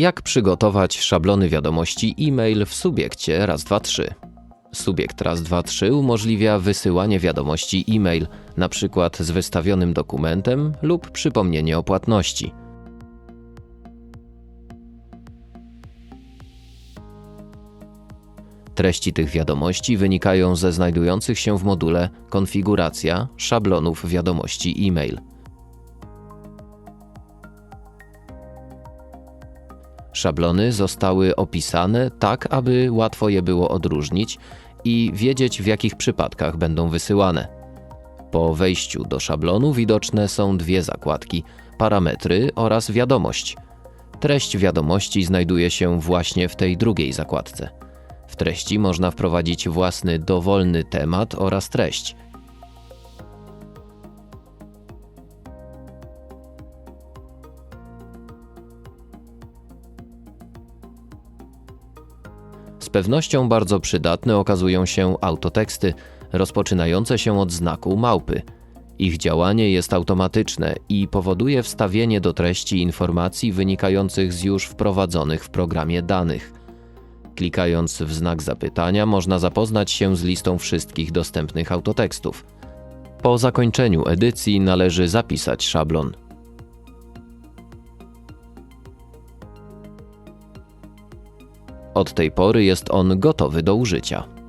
Jak przygotować szablony wiadomości e-mail w subiekcie raz, dwa, trzy? Subiekt raz, dwa, trzy umożliwia wysyłanie wiadomości e-mail, przykład z wystawionym dokumentem lub przypomnienie o płatności. Treści tych wiadomości wynikają ze znajdujących się w module konfiguracja szablonów wiadomości e-mail. Szablony zostały opisane tak, aby łatwo je było odróżnić i wiedzieć, w jakich przypadkach będą wysyłane. Po wejściu do szablonu widoczne są dwie zakładki: parametry oraz wiadomość. Treść wiadomości znajduje się właśnie w tej drugiej zakładce. W treści można wprowadzić własny dowolny temat oraz treść. Z pewnością bardzo przydatne okazują się autoteksty, rozpoczynające się od znaku małpy. Ich działanie jest automatyczne i powoduje wstawienie do treści informacji wynikających z już wprowadzonych w programie danych. Klikając w znak zapytania, można zapoznać się z listą wszystkich dostępnych autotekstów. Po zakończeniu edycji należy zapisać szablon. Od tej pory jest on gotowy do użycia.